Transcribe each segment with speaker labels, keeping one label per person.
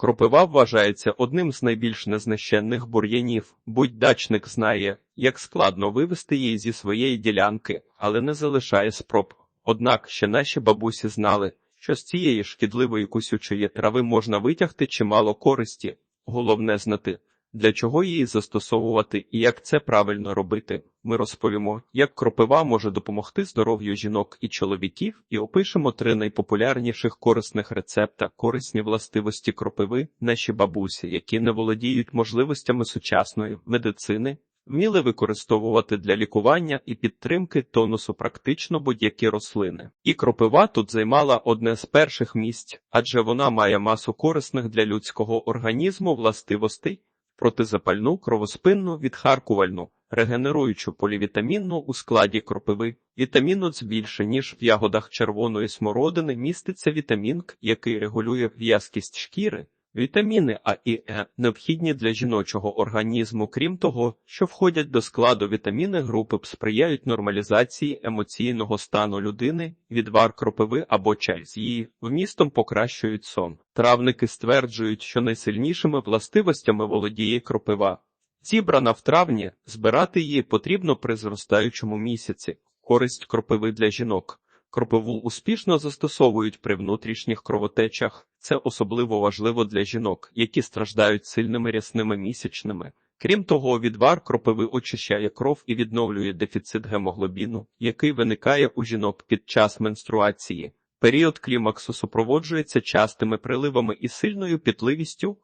Speaker 1: Кропива вважається одним з найбільш незнищенних бур'янів. Будь-дачник знає, як складно вивести її зі своєї ділянки, але не залишає спроб. Однак ще наші бабусі знали, що з цієї шкідливої кусючої трави можна витягти чимало користі. Головне знати, для чого її застосовувати і як це правильно робити. Ми розповімо, як кропива може допомогти здоров'ю жінок і чоловіків, і опишемо три найпопулярніших корисних рецепта, корисні властивості кропиви, наші бабусі, які не володіють можливостями сучасної медицини. Вміли використовувати для лікування і підтримки тонусу практично будь-які рослини. І кропива тут займала одне з перших місць, адже вона має масу корисних для людського організму властивостей, протизапальну, кровоспинну, відхаркувальну, регенеруючу полівітамінну у складі кропиви. Вітаміну Ц більше, ніж в ягодах червоної смородини, міститься вітамін К, який регулює в'язкість шкіри. Вітаміни А і Е необхідні для жіночого організму, крім того, що входять до складу вітаміни групи сприяють нормалізації емоційного стану людини, відвар кропиви або чай з її вмістом покращують сон. Травники стверджують, що найсильнішими властивостями володіє кропива. Зібрана в травні, збирати її потрібно при зростаючому місяці. Користь кропиви для жінок. Кропиву успішно застосовують при внутрішніх кровотечах. Це особливо важливо для жінок, які страждають сильними рясними місячними. Крім того, відвар кропиви очищає кров і відновлює дефіцит гемоглобіну, який виникає у жінок під час менструації. Період клімаксу супроводжується частими приливами і сильною пітливістю.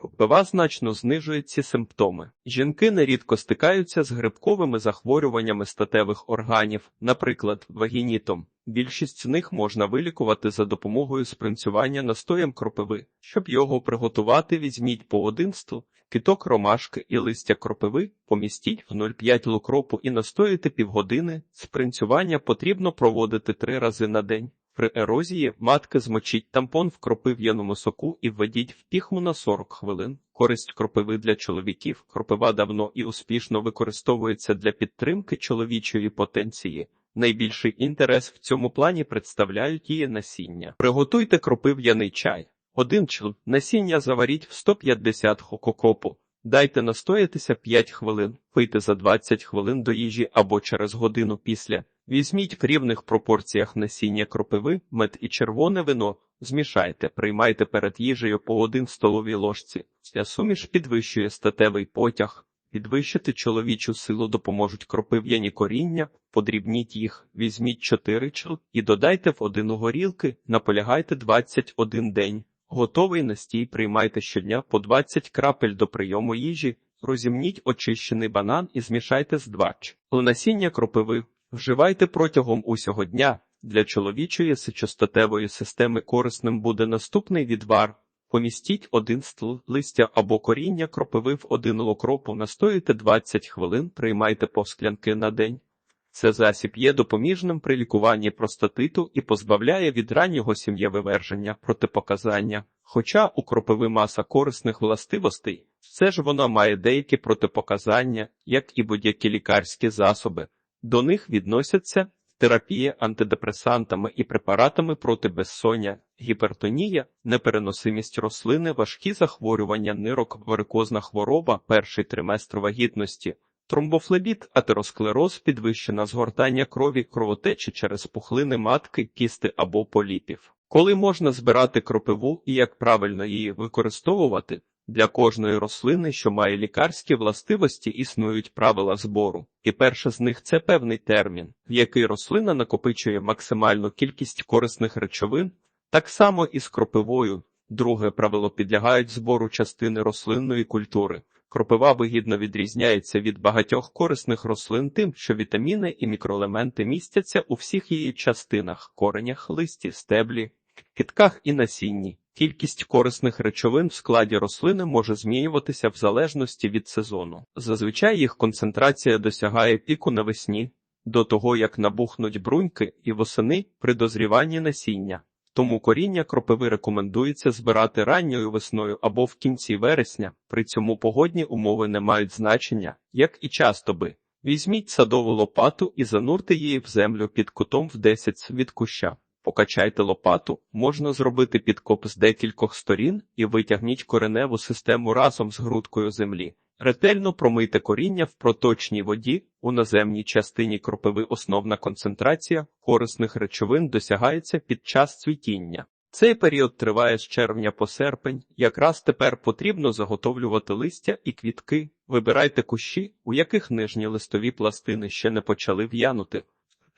Speaker 1: Кропива значно знижує ці симптоми. Жінки нерідко стикаються з грибковими захворюваннями статевих органів, наприклад, вагінітом. Більшість з них можна вилікувати за допомогою спринцювання настоєм кропиви. Щоб його приготувати, візьміть по один стул, киток ромашки і листя кропиви, помістіть в 0,5 лукропу і настоїте півгодини. Спринцювання потрібно проводити три рази на день. При ерозії матки змочіть тампон в кропив'яному соку і введіть в піхму на 40 хвилин. Користь кропиви для чоловіків. Кропива давно і успішно використовується для підтримки чоловічої потенції. Найбільший інтерес в цьому плані представляють її насіння. Приготуйте кропив'яний чай. Один чл насіння заваріть в 150 хококопу. Дайте настоятися 5 хвилин, пийте за 20 хвилин до їжі або через годину після. Візьміть в рівних пропорціях насіння кропиви, мед і червоне вино, змішайте, приймайте перед їжею по 1 столовій ложці. Ця суміш підвищує статевий потяг. Підвищити чоловічу силу допоможуть кропив'яні коріння, подрібніть їх, візьміть 4 чл і додайте в один горілки, наполягайте 21 день. Готовий настій приймайте щодня по 20 крапель до прийому їжі, розімніть очищений банан і змішайте з 2 ч. Насіння кропиви вживайте протягом усього дня. Для чоловічої сечостатевої системи корисним буде наступний відвар. Помістіть один стл листя або коріння кропиви в один локропу, настоїте 20 хвилин, приймайте по склянки на день. Це засіб є допоміжним при лікуванні простатиту і позбавляє від раннього сім'євиверження протипоказання. Хоча у кропиви маса корисних властивостей, все ж вона має деякі протипоказання, як і будь-які лікарські засоби. До них відносяться терапія антидепресантами і препаратами проти безсоння, гіпертонія, непереносимість рослини, важкі захворювання нирок, варикозна хвороба, перший триместр вагітності, тромбофлебіт, атеросклероз, підвищена згортання крові, кровотечі через пухлини матки, кісти або поліпів. Коли можна збирати кропиву і як правильно її використовувати, для кожної рослини, що має лікарські властивості, існують правила збору, і перше з них це певний термін, в який рослина накопичує максимальну кількість корисних речовин, так само і з кропивою. Друге правило підлягають збору частини рослинної культури. Кропива вигідно відрізняється від багатьох корисних рослин тим, що вітаміни і мікроелементи містяться у всіх її частинах коренях, листі, стеблі, кітках і насінні. Кількість корисних речовин в складі рослини може змінюватися в залежності від сезону. Зазвичай їх концентрація досягає піку навесні, до того як набухнуть бруньки і восени при дозріванні насіння. Тому коріння кропиви рекомендується збирати ранньою весною або в кінці вересня. При цьому погодні умови не мають значення, як і часто би. Візьміть садову лопату і занурте її в землю під кутом в 10 від куща. Покачайте лопату, можна зробити підкоп з декількох сторін і витягніть кореневу систему разом з грудкою землі. Ретельно промийте коріння в проточній воді. У наземній частині кропиви основна концентрація корисних речовин досягається під час цвітіння. Цей період триває з червня по серпень. Якраз тепер потрібно заготовлювати листя і квітки. Вибирайте кущі, у яких нижні листові пластини ще не почали в'янути.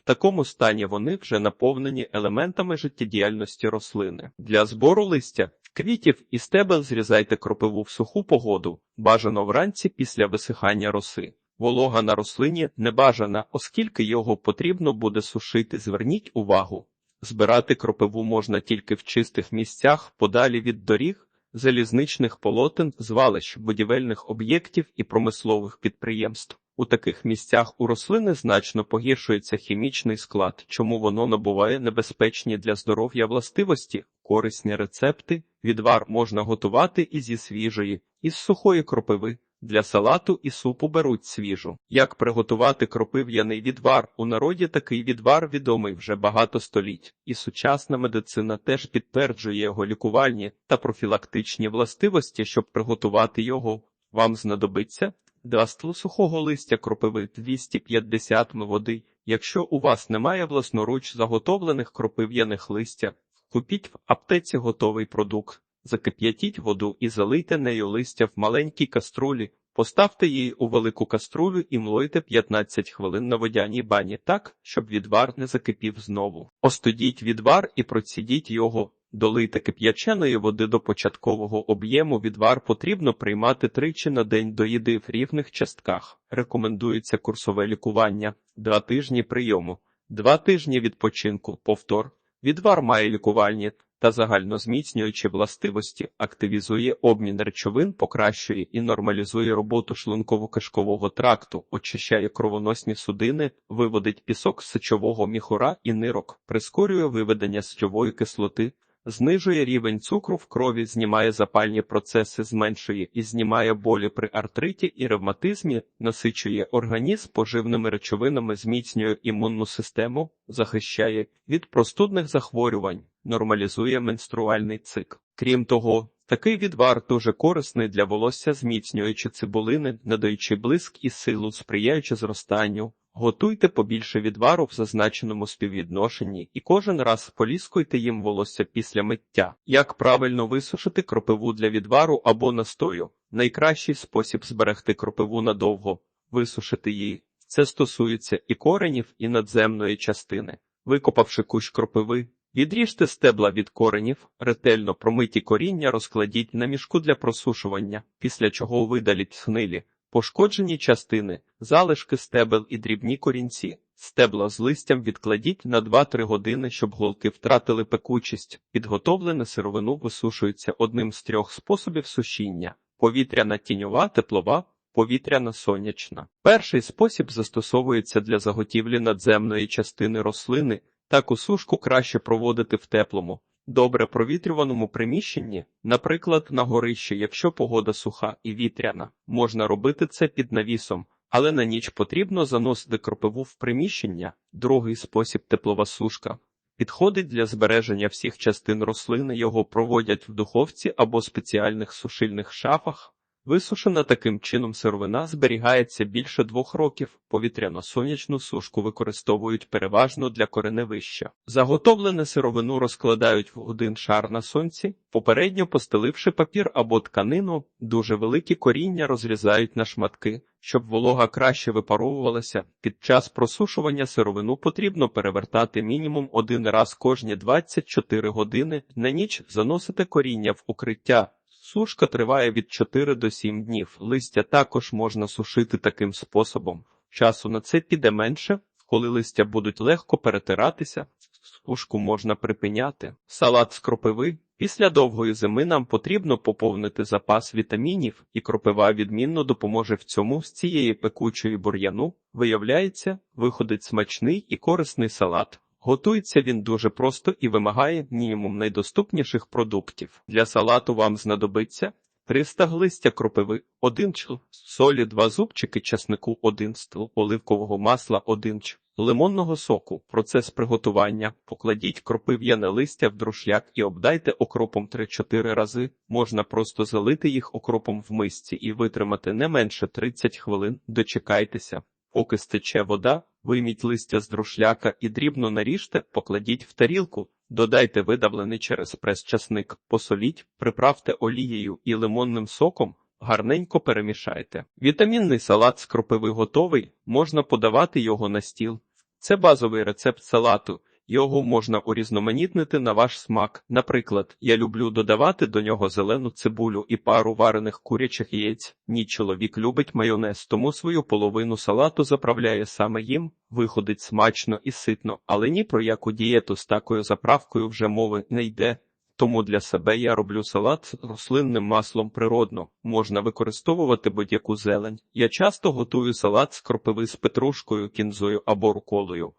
Speaker 1: В такому стані вони вже наповнені елементами життєдіяльності рослини. Для збору листя, квітів і стебел зрізайте кропиву в суху погоду, бажано вранці після висихання роси. Волога на рослині не бажана, оскільки його потрібно буде сушити. Зверніть увагу. Збирати кропиву можна тільки в чистих місцях, подалі від доріг, залізничних полотен, звалищ, будівельних об'єктів і промислових підприємств. У таких місцях у рослини значно погіршується хімічний склад, чому воно набуває небезпечні для здоров'я властивості, корисні рецепти, відвар можна готувати і зі свіжої, із сухої кропиви. Для салату і супу беруть свіжу. Як приготувати кропив'яний відвар? У народі такий відвар відомий вже багато століть, і сучасна медицина теж підтверджує його лікувальні та профілактичні властивості, щоб приготувати його. Вам знадобиться два стл сухого листя кропиви 250 м води. Якщо у вас немає власноруч заготовлених кропив'яних листя, купіть в аптеці готовий продукт. Закип'ятіть воду і залийте нею листя в маленькій каструлі, поставте її у велику каструлю і млойте 15 хвилин на водяній бані так, щоб відвар не закипів знову. Остудіть відвар і процідіть його. Долийте кип'яченої води до початкового об'єму відвар потрібно приймати тричі на день до їди в рівних частках. Рекомендується курсове лікування, два тижні прийому, два тижні відпочинку, повтор. Відвар має лікувальні та загальнозміцнюючі властивості, активізує обмін речовин, покращує і нормалізує роботу шлунково-кишкового тракту, очищає кровоносні судини, виводить пісок з сечового міхура і нирок, прискорює виведення сечової кислоти, знижує рівень цукру в крові, знімає запальні процеси, зменшує і знімає болі при артриті і ревматизмі, насичує організм поживними речовинами, зміцнює імунну систему, захищає від простудних захворювань, нормалізує менструальний цикл. Крім того, такий відвар дуже корисний для волосся, зміцнюючи цибулини, надаючи блиск і силу, сприяючи зростанню. Готуйте побільше відвару в зазначеному співвідношенні і кожен раз поліскуйте їм волосся після миття. Як правильно висушити кропиву для відвару або настою? Найкращий спосіб зберегти кропиву надовго висушити її. Це стосується і коренів, і надземної частини. Викопавши кущ кропиви, відріжте стебла від коренів, ретельно промиті коріння розкладіть на мішку для просушування, після чого видаліть хнилі. Пошкоджені частини, залишки стебел і дрібні корінці. Стебла з листям відкладіть на 2-3 години, щоб голки втратили пекучість. Підготовлене сировину висушується одним з трьох способів сушіння: повітряна тіньова, теплова, повітряна сонячна. Перший спосіб застосовується для заготівлі надземної частини рослини. Таку сушку краще проводити в теплому, добре провітрюваному приміщенні, наприклад, на горищі, якщо погода суха і вітряна, можна робити це під навісом, але на ніч потрібно заносити кропиву в приміщення. Другий спосіб теплова сушка. Підходить для збереження всіх частин рослини, його проводять в духовці або спеціальних сушильних шафах. Висушена таким чином сировина зберігається більше двох років. Повітряно-сонячну сушку використовують переважно для кореневища. Заготовлене сировину розкладають в один шар на сонці, попередньо постеливши папір або тканину, дуже великі коріння розрізають на шматки, щоб волога краще випаровувалася. Під час просушування сировину потрібно перевертати мінімум один раз кожні 24 години. На ніч заносити коріння в укриття. Сушка триває від 4 до 7 днів. Листя також можна сушити таким способом. Часу на це піде менше, коли листя будуть легко перетиратися, сушку можна припиняти. Салат з кропиви. Після довгої зими нам потрібно поповнити запас вітамінів, і кропива відмінно допоможе в цьому з цієї пекучої бур'яну. Виявляється, виходить смачний і корисний салат. Готується він дуже просто і вимагає мінімум найдоступніших продуктів. Для салату вам знадобиться 300 листя кропиви, 1 чл, солі, 2 зубчики часнику, 1 стл, оливкового масла, 1 ч, лимонного соку. Процес приготування. Покладіть кропив'яне листя в друшляк і обдайте окропом 3-4 рази. Можна просто залити їх окропом в мисці і витримати не менше 30 хвилин. Дочекайтеся. Поки стече вода, вийміть листя з друшляка і дрібно наріжте, покладіть в тарілку. Додайте видавлений через прес часник, посоліть, приправте олією і лимонним соком, гарненько перемішайте. Вітамінний салат з кропиви готовий, можна подавати його на стіл. Це базовий рецепт салату. Його можна урізноманітнити на ваш смак. Наприклад, я люблю додавати до нього зелену цибулю і пару варених курячих яєць. Мій чоловік любить майонез, тому свою половину салату заправляє саме їм. Виходить смачно і ситно, але ні про яку дієту з такою заправкою вже мови не йде. Тому для себе я роблю салат з рослинним маслом природно. Можна використовувати будь-яку зелень. Я часто готую салат з кропиви з петрушкою, кінзою або руколою.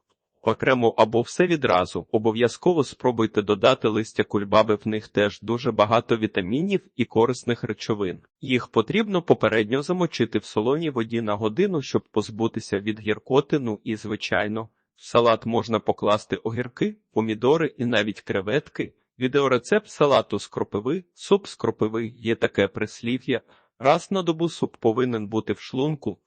Speaker 1: Окремо або все відразу. Обов'язково спробуйте додати листя кульбаби, в них теж дуже багато вітамінів і корисних речовин. Їх потрібно попередньо замочити в солоній воді на годину, щоб позбутися від гіркотину і, звичайно, в салат можна покласти огірки, помідори і навіть креветки. Відеорецепт салату з кропиви, суп з кропиви є таке прислів'я. Раз на добу суп повинен бути в шлунку.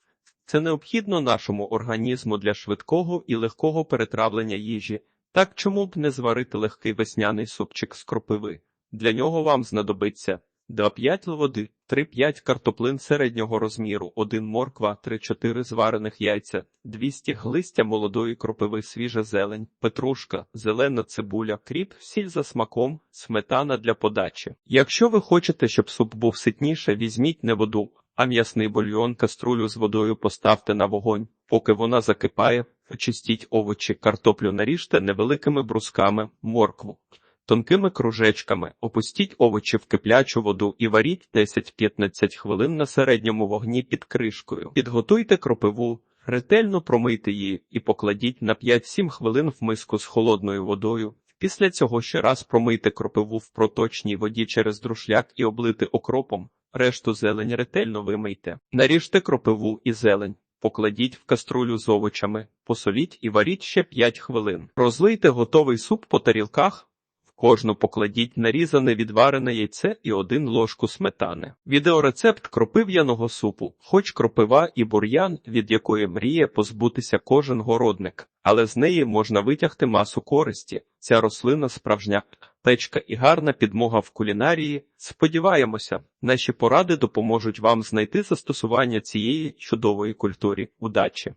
Speaker 1: Це необхідно нашому організму для швидкого і легкого перетравлення їжі. Так чому б не зварити легкий весняний супчик з кропиви? Для нього вам знадобиться 2-5 води, 3-5 картоплин середнього розміру, 1 морква, 3-4 зварених яйця, 200 листя молодої кропиви, свіжа зелень, петрушка, зелена цибуля, кріп, сіль за смаком, сметана для подачі. Якщо ви хочете, щоб суп був ситніше, візьміть не воду, а м'ясний бульйон каструлю з водою поставте на вогонь. Поки вона закипає, очистіть овочі, картоплю наріжте невеликими брусками, моркву. Тонкими кружечками опустіть овочі в киплячу воду і варіть 10-15 хвилин на середньому вогні під кришкою. Підготуйте кропиву, ретельно промийте її і покладіть на 5-7 хвилин в миску з холодною водою. Після цього ще раз промийте кропиву в проточній воді через друшляк і облити окропом. Решту зелень ретельно вимийте. Наріжте кропиву і зелень. Покладіть в каструлю з овочами, посоліть і варіть ще 5 хвилин. Розлийте готовий суп по тарілках. В кожну покладіть нарізане відварене яйце і один ложку сметани. Відеорецепт кропив'яного супу, хоч кропива і бур'ян, від якої мріє позбутися кожен городник, але з неї можна витягти масу користі. Ця рослина справжня печка і гарна підмога в кулінарії. Сподіваємося, наші поради допоможуть вам знайти застосування цієї чудової культури. Удачі!